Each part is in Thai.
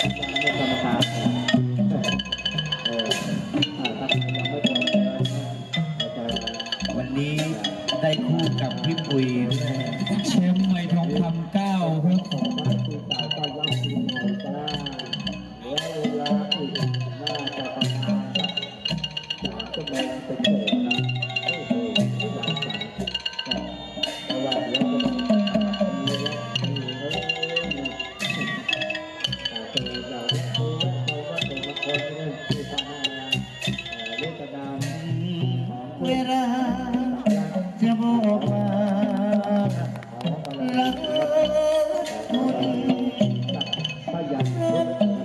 วันนี้ได้คู่กับพี่ปุ๋ยแชมป์ไม่ทองคำเก้าครับของบ้านปีเก่าต้อนรับปีใหม่จ้เวลาอีกน่าจะประมาณสักสามชั่วโมงเป็นเศษนะโอ้โหไม่หลายสายแต่ว่า ก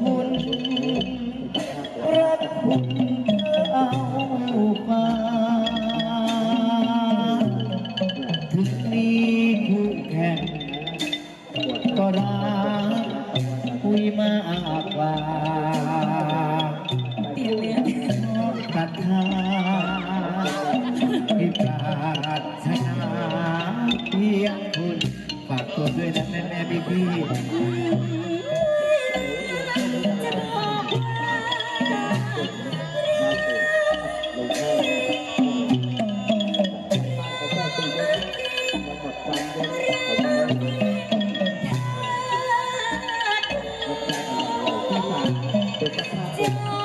คุณรักคุณเอาฟ้าถึงมีคู่แข่งก็รักคุยมากกว่าเลี้ยนเลยอะศรัทธาากตัวด้วยนะแม่แม่พี่พี่จะบอกว่าลงให้เขา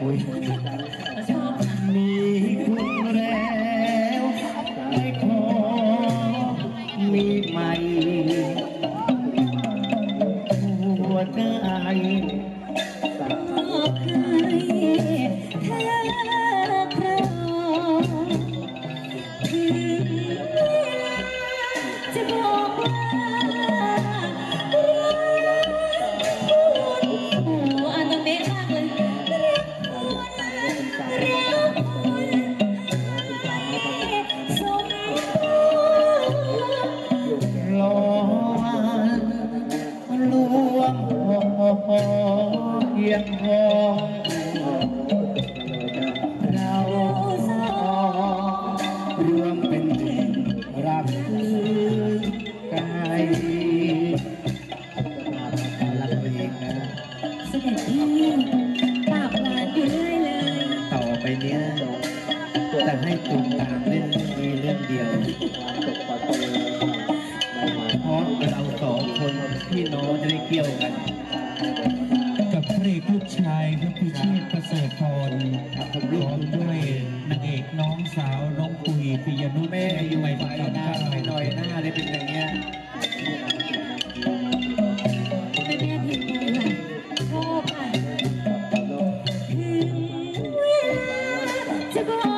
ปุ๋ยชอบค่ะมีคุณแล้วไม่ขอมีใหม่ พอเพียงพอเราสองรวมเป็นหนึ่งรักคือไกายรักตัวเองนะเสด็จพี่ปากหวานอยู่เรื่อยเลย ต่อไปเนี้ยจะให้ตุ่มตามเล่นมีเรื่องเดียวเพราะเราสองคนพี่น้องจะได้เกี่ยวกัน กับพระเอกลูกชายพระพิเชษฐ์ประเสริฐพรพร้อมด้วยนางเอกน้องสาวน้องปุยปิยนุชแม่อายุไม่ไปทองหน้าคำไปเก้าหน่อยหน้าเลยเป็นอย่างเงี้ยไม่แม่ผิดเลยค่ะชอบค่ะถึงเวลาจะบอก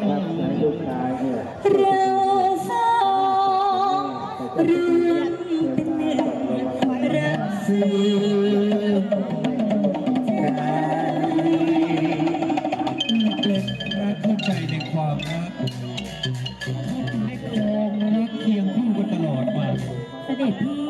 ลูกชายเนี่ยเราสองรวมเป็นหนึ่งรักสื่อกายเล็กรักเข้าใจในความรักให้ครองรักเคียงคู่กันตลอดมาเสด็จพี่